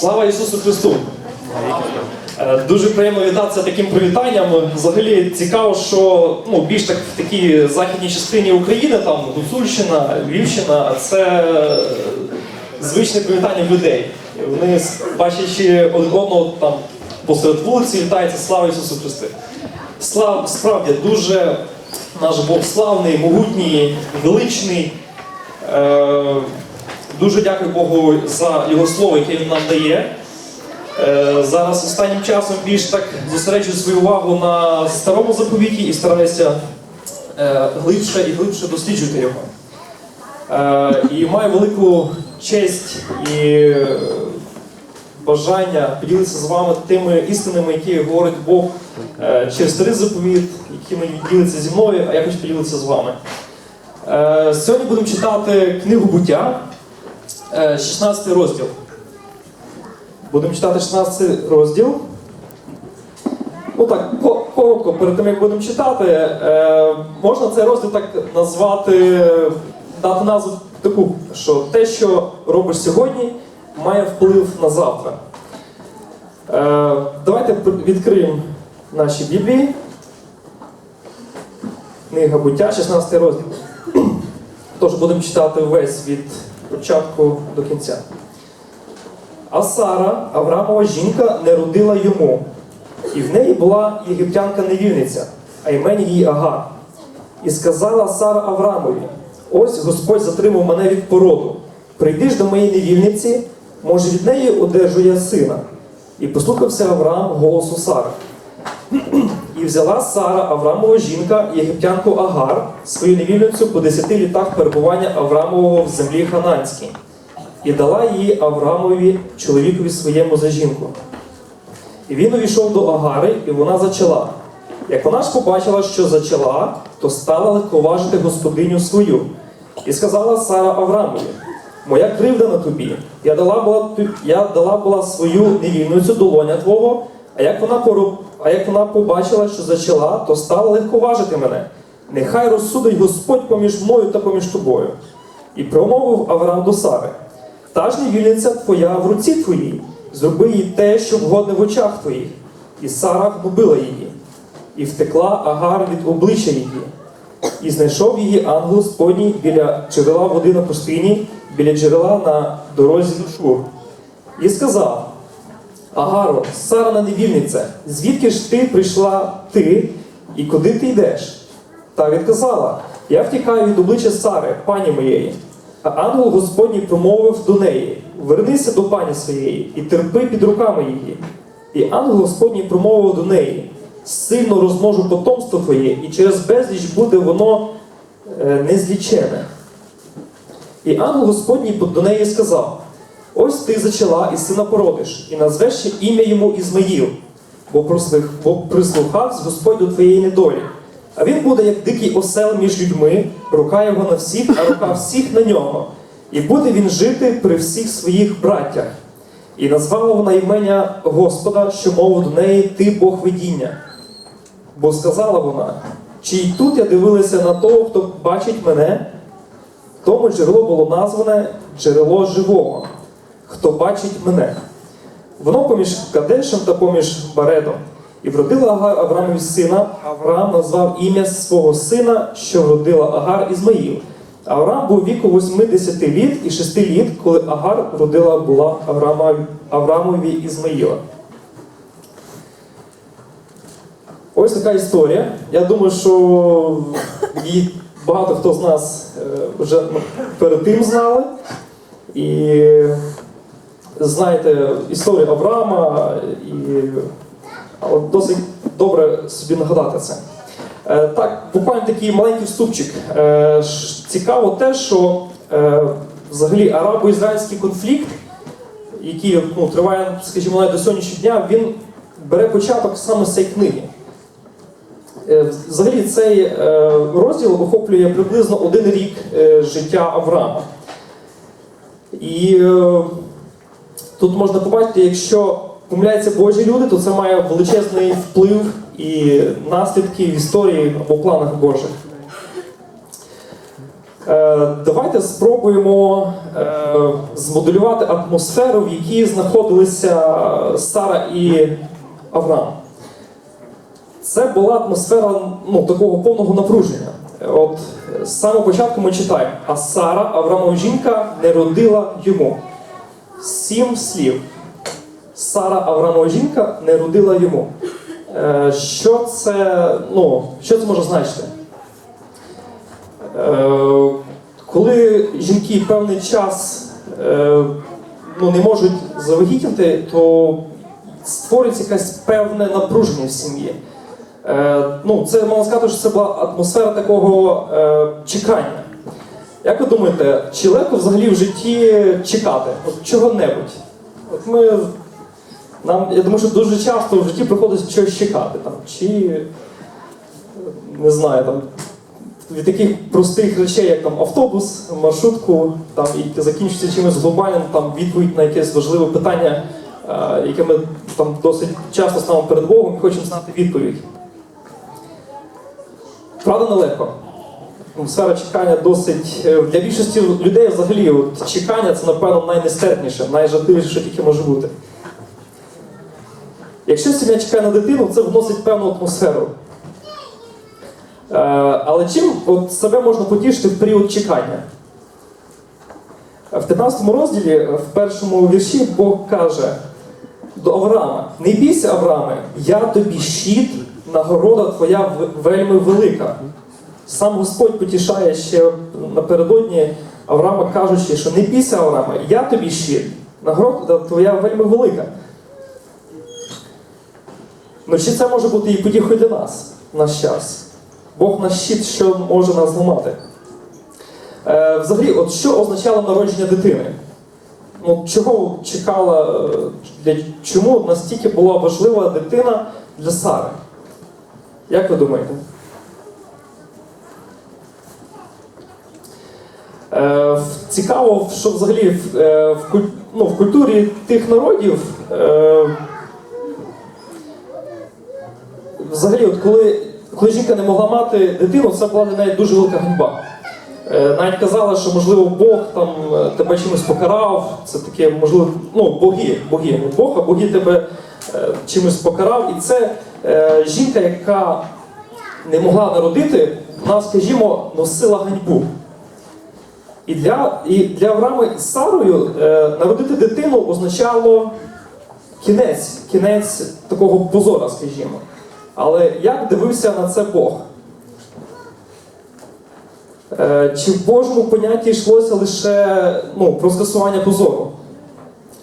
Слава Ісусу Христу! Е, Дуже приємно вітатися таким привітанням. Взагалі цікаво, що ну, більш так в такій західній частині України, там Гуцульщина, Львівщина, це е, звичне привітання людей. Вони, бачачи одного там посеред вулиці, вітаються слава Ісусу Христу! Слав, справді дуже наш Бог славний, могутній, величний. Е, Дуже дякую Богу за його слово, яке він нам дає. Е, Зараз останнім часом більш так зосереджую свою увагу на старому заповіті і стараюся е, глибше і глибше досліджувати його. Е, І маю велику честь і бажання поділитися з вами тими істинами, які говорить Бог через старий заповіт, якими він ділиться зі мною, а я хочу поділитися з вами. Сьогодні будемо читати книгу буття, 16 розділ. Будемо читати 16 розділ. Ну так, коротко, перед тим як будемо читати, е, можна цей розділ так назвати, дати назву таку, що те, що робиш сьогодні, має вплив на завтра. Е, давайте відкриємо наші Біблії. Книга буття, 16 розділ. Тож будемо читати весь від початку до кінця. А Сара, Авраамова жінка, не родила йому, і в неї була єгиптянка невільниця, а імені її Агар. І сказала Сара Авраамові: Ось Господь затримав мене від породу. Прийди ж до моєї невільниці, може від неї одержу я сина. І послухався Авраам голосу Сари. І взяла Сара, Авраамова жінка, єгиптянку Агар, свою невільницю по десяти літах перебування Авраамового в землі Хананській, і дала її Авраамові чоловікові своєму за жінку. І він увійшов до Агари, і вона зачала. Як вона ж побачила, що зачала, то стала легковажити господиню свою. І сказала Сара Авраамові: Моя кривда на тобі. Я дала була, я дала була свою невільницю долоня твого, а як вона пору- а як вона побачила, що зачала, то стала легковажити мене. Нехай розсудить Господь поміж мною та поміж тобою. І промовив Авраам до Сари: Та ж невільниця твоя в руці твоїй, зроби їй те, що вгодне в очах твоїх. І Сара вбила її, і втекла Агар від обличчя її. І знайшов її ангел Господній біля джерела води на пустині, біля джерела на дорозі до Шур. І сказав: Агаро, Сарана невільниця, звідки ж ти прийшла ти і куди ти йдеш? Та відказала: Я втікаю від обличчя Сари, пані моєї. А ангел Господній промовив до неї: Вернися до пані своєї і терпи під руками її. І ангел Господній промовив до неї: Сильно розмножу потомство твоє, і через безліч буде воно е, незлічене. І ангел Господній до неї сказав: Ось ти зачала і сина породиш, і назвеш ще ім'я йому Ізмаїл, бо, прислухався Господь до твоєї недолі. А він буде як дикий осел між людьми, рука його на всіх, а рука всіх на нього. І буде він жити при всіх своїх браттях. І назвала вона імення Господа, що мовив до неї Ти Бог видіння. Бо сказала вона: чи й тут я дивилася на того, хто бачить мене, тому джерело було назване джерело живого, хто бачить мене. Воно поміж Кадешем та поміж Баредом. І вродила Агар Авраамові сина. Авраам назвав ім'я свого сина, що вродила Агар Ізмаїл. Авраам був віку 80 літ і 6 літ, коли Агар вродила була Авраамові, Авраамові Ізмаїла. Ось така історія. Я думаю, що її багато хто з нас е, вже ну, перед тим знали. І знаєте історію Авраама, і досить добре собі нагадати це. Е, Так, буквально такий маленький вступчик. Е, Цікаво те, що е, взагалі арабо-ізраїльський конфлікт, який ну, триває, скажімо, навіть до сьогоднішнього дня, він бере початок саме з цієї книги. Взагалі цей розділ охоплює приблизно один рік життя Авраама. І тут можна побачити, якщо помиляються Божі люди, то це має величезний вплив і наслідки в історії або планах Божих. Е, Давайте спробуємо е, змоделювати атмосферу, в якій знаходилися Сара і Авраам. Це була атмосфера ну, такого повного напруження. От з самого початку ми читаємо: а Сара, Авраамова жінка, не родила йому. Сім слів. Сара Авраамова жінка не родила йому. Е, Що це, ну, що це може значити? Е, Коли жінки певний час е, ну, не можуть завагітніти, то створюється якась певне напруження в сім'ї. Ну, це можна сказати, що це була атмосфера такого чекання. Як ви думаєте, чи легко взагалі в житті чекати? От чого-небудь? От ми, нам, я думаю, що дуже часто в житті приходить щось чекати. Там, чи, не знаю, там, від таких простих речей, як там автобус, маршрутку, там, і закінчиться чимось глобальним, там відповідь на якесь важливе питання, е, яке ми там досить часто ставимо перед Богом і хочемо знати відповідь. Правда, нелегко. Сфера чекання досить е, для більшості людей взагалі от, чекання це, напевно, найнестерпніше, найжахливіше, що тільки може бути. Якщо сім'я чекає на дитину, це вносить певну атмосферу. Е, але чим от себе можна потішити в період чекання? В 15 розділі, в першому вірші, Бог каже до Авраама: Не бійся, Аврааме, я тобі щит, нагорода твоя вельми велика. Сам Господь потішає ще напередодні Авраама, кажучи, що не бійся, Аврааме, я тобі щит, нагорода твоя вельми велика. Ну чи це може бути і подіхою для нас в наш час? Бог наш щит, що може нас зламати. Е, взагалі, от що означало народження дитини? Ну, чого чекала, для, чому настільки була важлива дитина для Сари? Як ви думаєте? Е, в- цікаво, що взагалі в, е, ну, в культурі тих народів. Е, взагалі, от коли, коли жінка не могла мати дитину, це була неї дуже велика ганьба. Е, Навіть казали, що можливо Бог там е, тебе чимось покарав. Це таке, можливо, ну, боги, боги, Бог, а боги тебе е, чимось покарав. І це е, жінка, яка не могла народити, вона, скажімо, носила ганьбу. І для, і для Авраама із Сарою е, народити дитину означало кінець, кінець такого позора, скажімо. Але як дивився на це Бог? Е, Чи в Божому понятті йшлося лише ну, про скасування позору?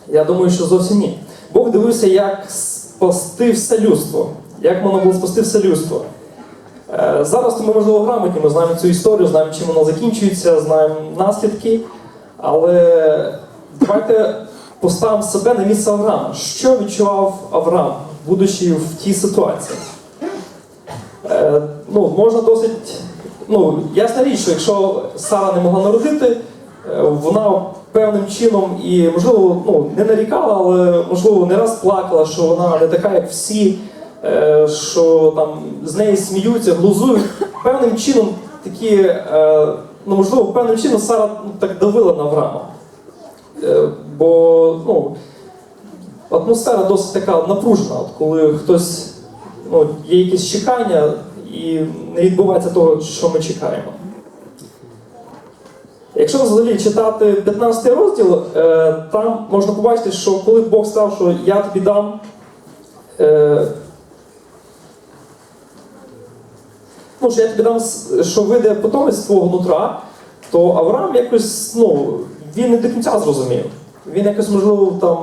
Я думаю, що зовсім ні. Бог дивився, як спасти все людство, як можна було спасти все людство. Е, Зараз ми, можливо, грамотні, ми знаємо цю історію, знаємо, чим вона закінчується, знаємо наслідки. Але давайте поставимо себе на місце Авраама. Що відчував Авраам, будучи в тій ситуації? Е, ну, можна досить. Ну, ясна річ, що якщо Сара не могла народити, е, вона певним чином і, можливо, ну, не нарікала, але можливо не раз плакала, що вона не така, як всі, що там з неї сміються, глузують. Певним чином такі, е, ну можливо, певним чином Сара ну, так давила на Авраама. Е, бо ну, атмосфера досить така напружена, от коли хтось ну, є якісь чекання і не відбувається того, що ми чекаємо. Якщо взагалі читати 15 розділ, е, там можна побачити, що коли Бог сказав, що я тобі дам. Е, ну, що я тобі дам, що вийде потомець з твого нутра, то Авраам якось, ну, він не до кінця зрозумів. Він якось, можливо, там,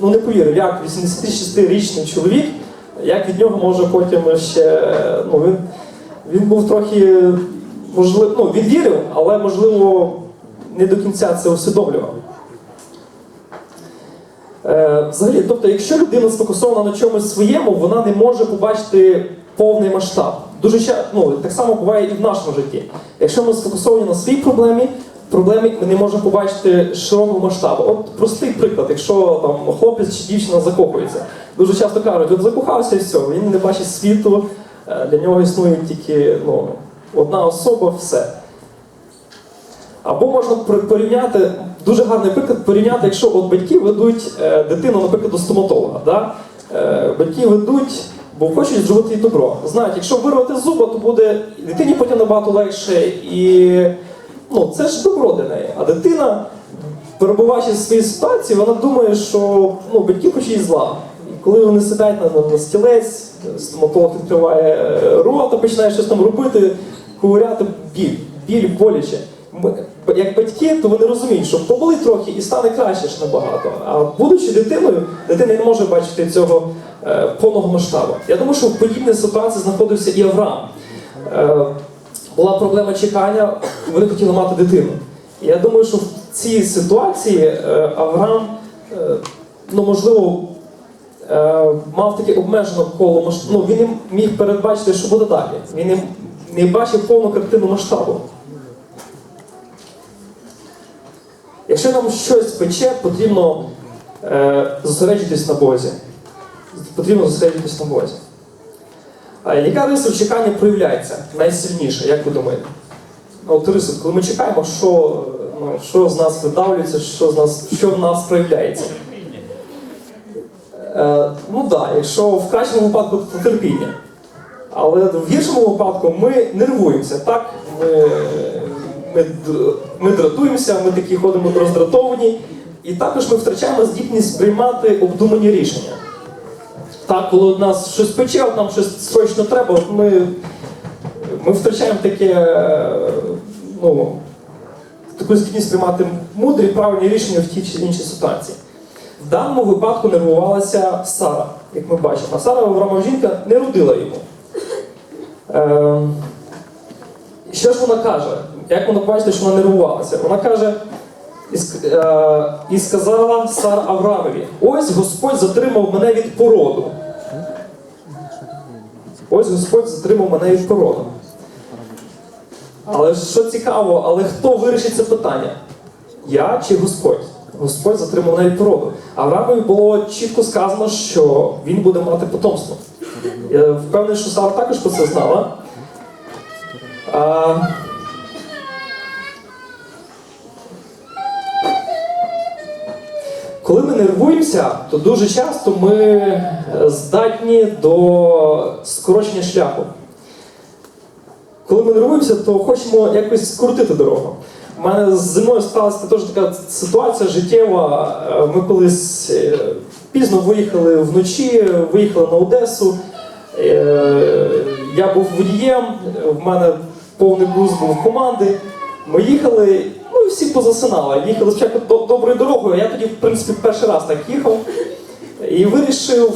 ну не повірив, як 86-річний чоловік, як від нього може потім ще. Ну, він, він був трохи, можливо, ну, він вірив, але, можливо, не до кінця це усвідомлював. Е, взагалі, тобто, якщо людина сфокусована на чомусь своєму, вона не може побачити повний масштаб. Дуже ча- ну, так само буває і в нашому житті. Якщо ми сфокусовані на своїй проблемі, проблемі ми не можемо побачити широкого масштабу. От простий приклад, якщо там хлопець чи дівчина закохується, дуже часто кажуть, от закохався і все, він не бачить світу, е, для нього існує тільки ну, одна особа, все. Або можна порівняти, дуже гарний приклад порівняти, якщо от батьки ведуть е, дитину, наприклад, до стоматолога. Да? Е, батьки ведуть, бо хочуть зробити їй добро. Знають, якщо вирвати зуба, то буде дитині потім набагато легше. І ну, це ж добро для неї. А дитина, перебуваючи в своїй ситуації, вона думає, що ну, батьки хочуть зла. І коли вони сідають на, на, на стілець, стоматолог відкриває е, рота, починає щось там робити, ковиряти біль, біль боляче. Як батьки, то вони розуміють, що поболить трохи і стане краще ж набагато. А будучи дитиною, дитина не може бачити цього е, повного масштабу. Я думаю, що в подібній ситуації знаходився і Авраам. Е, була проблема чекання, вони хотіли мати дитину. Я думаю, що в цій ситуації е, Авраам, е, ну можливо, е, мав таке обмежене коло маш- ну, він міг передбачити, що буде далі. Він не, не бачив повну картину масштабу. Якщо нам щось пече, потрібно е, зосереджуватись на Бозі. Потрібно зосереджуватись на Бозі. А яка риса в чеканні проявляється найсильніше, як ви думаєте? Ну, От риса, коли ми чекаємо, що, ну, що з нас видавлюється, що, з нас, що в нас проявляється. Е, ну так, да, якщо в кращому випадку то терпіння. Але в гіршому випадку ми нервуємося, так? Ми, ми, ми дратуємося, ми такі ходимо роздратовані, і також ми втрачаємо здібність приймати обдумані рішення. Так, коли у нас щось пече, нам щось срочно треба, ми, ми втрачаємо таке, е, ну, таку здібність приймати мудрі правильні рішення в тій чи іншій ситуації. В даному випадку нервувалася Сара, як ми бачимо. А Сара Авраамова жінка не родила йому. Е, що ж вона каже? Як вона бачите, що вона нервувалася? Вона каже, і, е, сказала Сара Авраамові: ось Господь затримав мене від породу. Ось Господь затримав мене від породу. Але що цікаво, але хто вирішить це питання? Я чи Господь? Господь затримав мене від породу. Авраамові було чітко сказано, що він буде мати потомство. Я впевнений, що Сара також про це знала. Коли ми нервуємося, то дуже часто ми е, здатні до скорочення шляху. Коли ми нервуємося, то хочемо якось скоротити дорогу. У мене з зимою сталася теж така ситуація життєва. Е, Ми колись е, пізно виїхали вночі, виїхали на Одесу. Я був водієм, в мене повний груз був команди. Ми їхали, ну всі позасинали. Їхали спочатку доброю дорогою, а я тоді, в принципі, перший раз так їхав. І вирішив,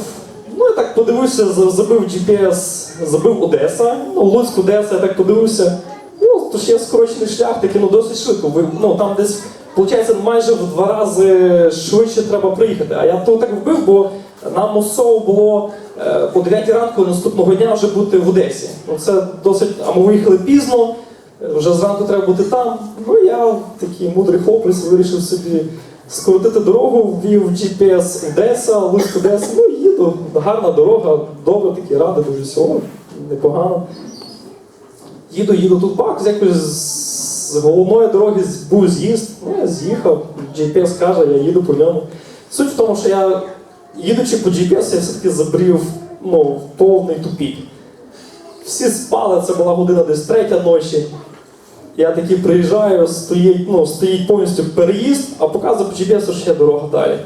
ну я так подивився, забив GPS, забив Одеса, ну, Луцьк, Одеса, я так подивився. Ну, то ж є скорочений шлях, такий ну досить швидко. Ви- Ну там десь, виходить, майже в два рази швидше треба приїхати. А я то так вбив, бо нам мусово було е, по 9 ранку наступного дня вже бути в Одесі. Ну це досить, а ми виїхали пізно, вже зранку треба бути там. Ну я такий мудрий хлопець вирішив собі скоротити дорогу, ввів GPS Одеса, Луцьк Одеса. Ну їду, гарна дорога, добре, такий радий, дуже всього, непогано. Їду, їду тут бак, якось з головної дороги був з'їзд. Ну, я з'їхав, GPS каже, я їду по ньому. Суть в тому, що я, їдучи по GPS, я все-таки забрів ну, в повний тупік. Всі спали, це була година десь третя ночі. Я такий приїжджаю, стоїть, ну, стоїть повністю переїзд, а показує по GPS, ще дорога далі.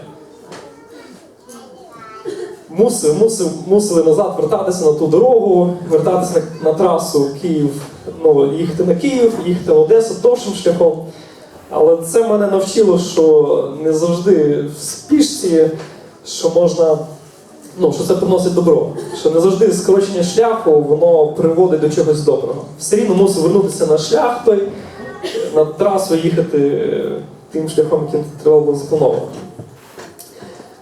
Мусив, мусив, мусили назад вертатися на ту дорогу, вертатися на, на трасу Київ, ну, їхати на Київ, їхати на Одесу довшим шляхом. Але це мене навчило, що не завжди в спішці, що можна, ну, що це приносить добро. Що не завжди скорочення шляху воно приводить до чогось доброго. Все рівно мусив вернутися на шлях той, на трасу їхати е, тим шляхом, яким треба було заплановано.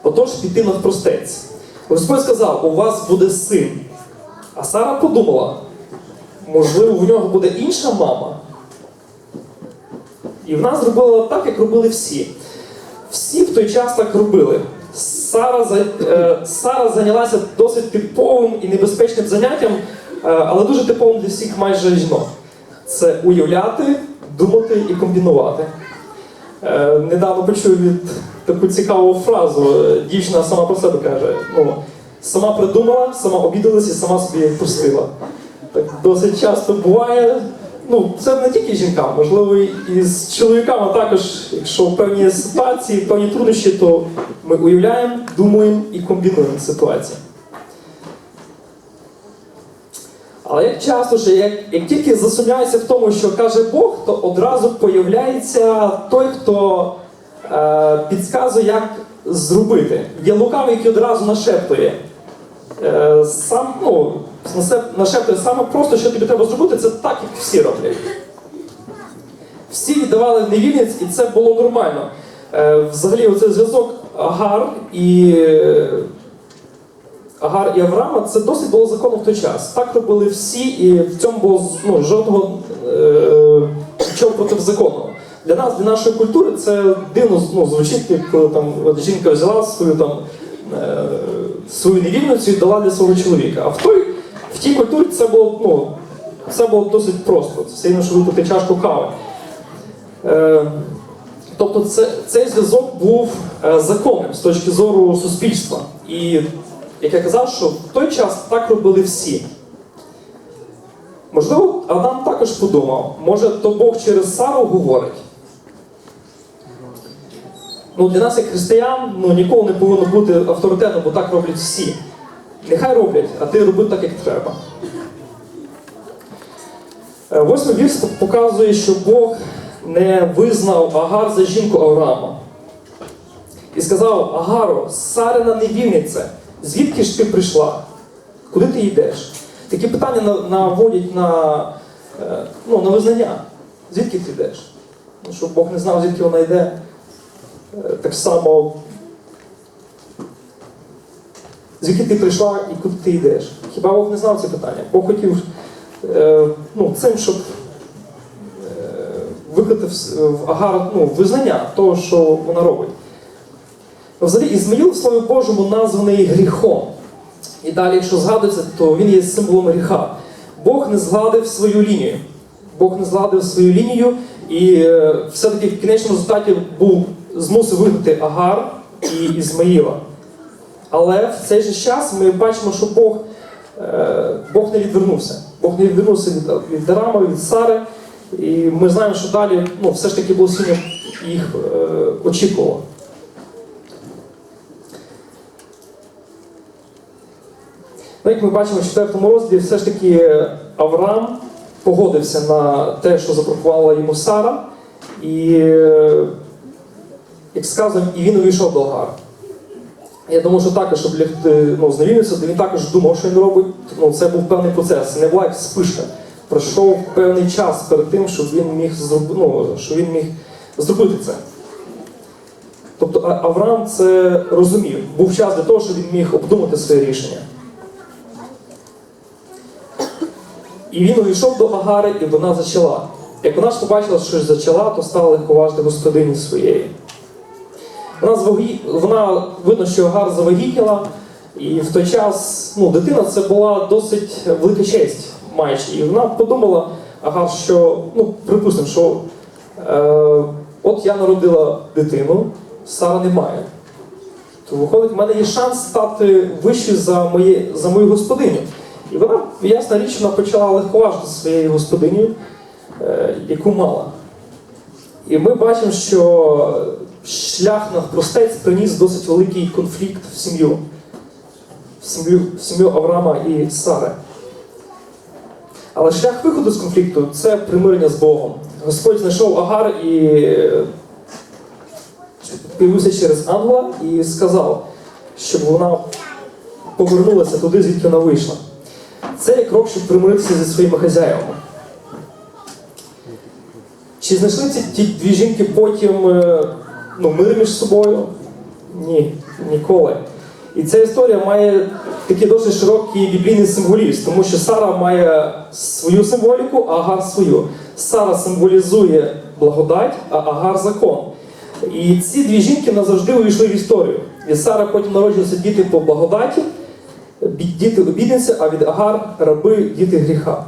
Отож, піти навпростець. Господь сказав, у вас буде син. А Сара подумала, можливо, в нього буде інша мама. І в нас зробила так, як робили всі. Всі в той час так робили. Сара, е, Сара зайнялася досить типовим і небезпечним заняттям, е, але дуже типовим для всіх майже жінок. Це уявляти думати і комбінувати. Е, недавно почув від таку цікаву фразу. Дівчина сама про себе каже: ну, сама придумала, сама обідалась і сама собі пустила. Так досить часто буває. Ну, це не тільки жінкам, можливо, і з чоловіками також, якщо в певній ситуації, певні труднощі, то ми уявляємо, думаємо і комбінуємо ситуації. Але як часто ж, як, як тільки засумняється в тому, що каже Бог, то одразу появляється той, хто е, підказує, як зробити. Є лукавий, який одразу нашептує. Е, сам, ну, нашептує саме просто, що тобі треба зробити, це так, як всі роблять. Всі віддавали невільниць, і це було нормально. Е, взагалі, оцей зв'язок Агар і е, Агар і Авраама це досить було законно в той час. Так робили всі, і в цьому було ну, жодного е, нічого протизаконного. Для нас, для нашої культури, це дивно ну, звучить, коли там от жінка взяла свою там свою невільницю і дала для свого чоловіка. А в той в тій культурі це було ну, це було досить просто. Це все що випити чашку кави. Е, Тобто це, цей зв'язок був е, законним з точки зору суспільства. І як я казав, що в той час так робили всі. Можливо, Адам також подумав, може, то Бог через Сару говорить. Ну, для нас, як християн, ну, ніколи не повинно бути авторитетом, бо так роблять всі. Нехай роблять, а ти роби так, як треба. Е, Восьмий вірш показує, що Бог не визнав Агар за жінку Авраама. І сказав: Агаро, Сарина невільниця, звідки ж ти прийшла? Куди ти йдеш? Такі питання наводять на, е, ну, на визнання. Звідки ти йдеш? Ну, щоб Бог не знав, звідки вона йде. Е, Так само, звідки ти прийшла і куди ти йдеш? Хіба Бог не знав ці питання? Бог хотів е, ну, цим, щоб е, викликати в, Агар ну, визнання того, що вона робить. Взагалі, Ізмаїл в Слові Божому названий гріхом. І далі, якщо згадується, то він є символом гріха. Бог не згладив свою лінію. Бог не згладив свою лінію, і все-таки в кінечному результаті був змусив вигнати Агар і Ізмаїла. Але в цей же час ми бачимо, що Бог, е, Бог не відвернувся. Бог не відвернувся від, від Дарама, від Сари. І ми знаємо, що далі ну, все ж таки благословення їх е, очікувало. Ну, як ми бачимо в четвертому розділі, все ж таки Авраам погодився на те, що запропонувала йому Сара, і, е, як сказано, і він увійшов до Агар. Я думаю, що також, щоб лягти, ну, зневільнився, він також думав, що він робить. Ну, це був певний процес, не була як спишка. Пройшов певний час перед тим, щоб він міг зробити, ну, що він міг зробити це. Тобто Авраам це розумів. Був час для того, щоб він міг обдумати своє рішення. І він увійшов до Агари, і вона зачала. Як вона ж побачила, що зачала, то стала легковажити господині своєї. Вона, звагі... вона видно, що Агар завагітніла, і в той час ну, дитина це була досить велика честь майже. І вона подумала, Агар, що ну, припустимо, що е, от я народила дитину, Сара немає. То виходить, в мене є шанс стати вищою за, моє, за мою господиню. І вона, ясна річ, вона почала легковажити своєю господинею, е, яку мала. І ми бачимо, що шлях навпростець приніс досить великий конфлікт в сім'ю, в сім'ю, в сім'ю Авраама і Сари. Але шлях виходу з конфлікту це примирення з Богом. Господь знайшов Агар і е, появився через ангела і сказав, щоб вона повернулася туди, звідки вона вийшла. Це є крок, щоб примиритися зі своїми хазяївами. Чи знайшли ці дві жінки потім е, ну, мир між собою? Ні, ніколи. І ця історія має такий досить широкий біблійний символізм, тому що Сара має свою символіку, а Агар свою. Сара символізує благодать, а Агар закон. І ці дві жінки назавжди увійшли в історію. Від Сари потім народжуються діти по благодаті, діти обідниці, а від Агар раби діти гріха.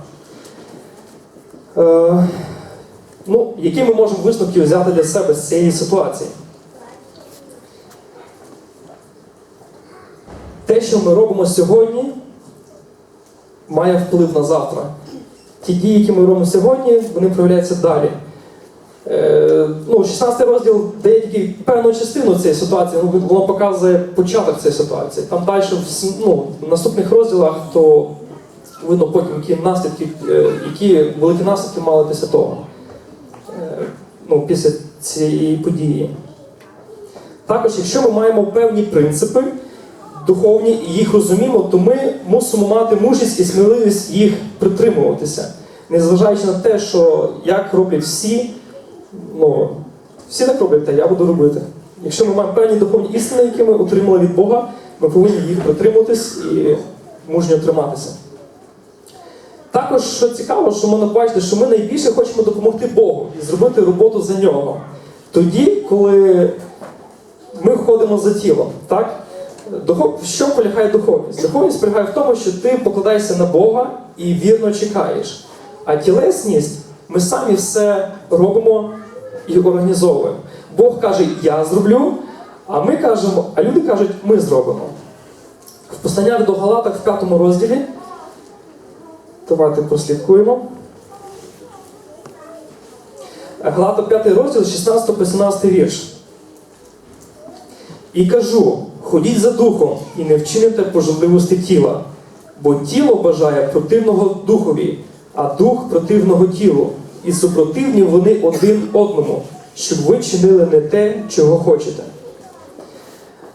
Е, Ну, які ми можемо висновки взяти для себе з цієї ситуації? Те, що ми робимо сьогодні, має вплив на завтра. Ті дії, які ми робимо сьогодні, вони проявляються далі. Е, ну, 16 розділ дає тільки певну частину цієї ситуації, ну, воно показує початок цієї ситуації. Там далі в, ну, в наступних розділах то видно потім, які наслідки, е, які великі наслідки мали після того. Ну, після цієї події. Також, якщо ми маємо певні принципи духовні і їх розуміємо, то ми мусимо мати мужність і сміливість їх притримуватися. Незважаючи на те, що як роблять всі, ну, всі так роблять, та я буду робити. Якщо ми маємо певні духовні істини, які ми отримали від Бога, ми повинні їх притримуватись і мужньо триматися. Також що цікаво, що можна бачити, що ми найбільше хочемо допомогти Богу і зробити роботу за нього. Тоді, коли ми ходимо за тілом, так? Що полягає духовність? Духовність полягає в тому, що ти покладаєшся на Бога і вірно чекаєш. А тілесність ми самі все робимо і організовуємо. Бог каже, я зроблю, а ми кажемо, а люди кажуть, ми зробимо. В посланнях до Галатах в п'ятому розділі. Давайте прослідкуємо. Галата 5 розділ, 16 по 17 вірш. І кажу: ходіть за духом і не вчините пожадливості тіла, бо тіло бажає противного духові, а дух противного тілу, і супротивні вони один одному, щоб ви чинили не те, чого хочете.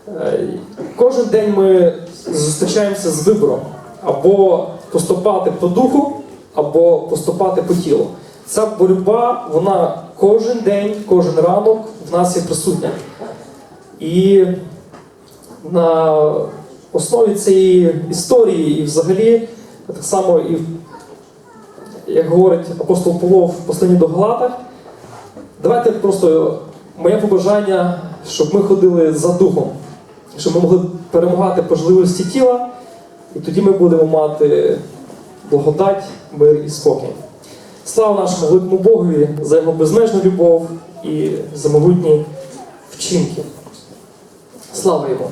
Е, Кожен день ми зустрічаємося з вибором або поступати по духу, або поступати по тілу. Ця боротьба, вона кожен день, кожен ранок в нас є присутня. І на основі цієї історії, і взагалі, так само, і як говорить апостол Павло в посланні до Галатах, давайте просто моє побажання, щоб ми ходили за духом, щоб ми могли перемагати пожливості тіла, і тоді ми будемо мати благодать, мир і спокій. Слава нашому великому Богові за його безмежну любов і за могутні вчинки. Слава йому!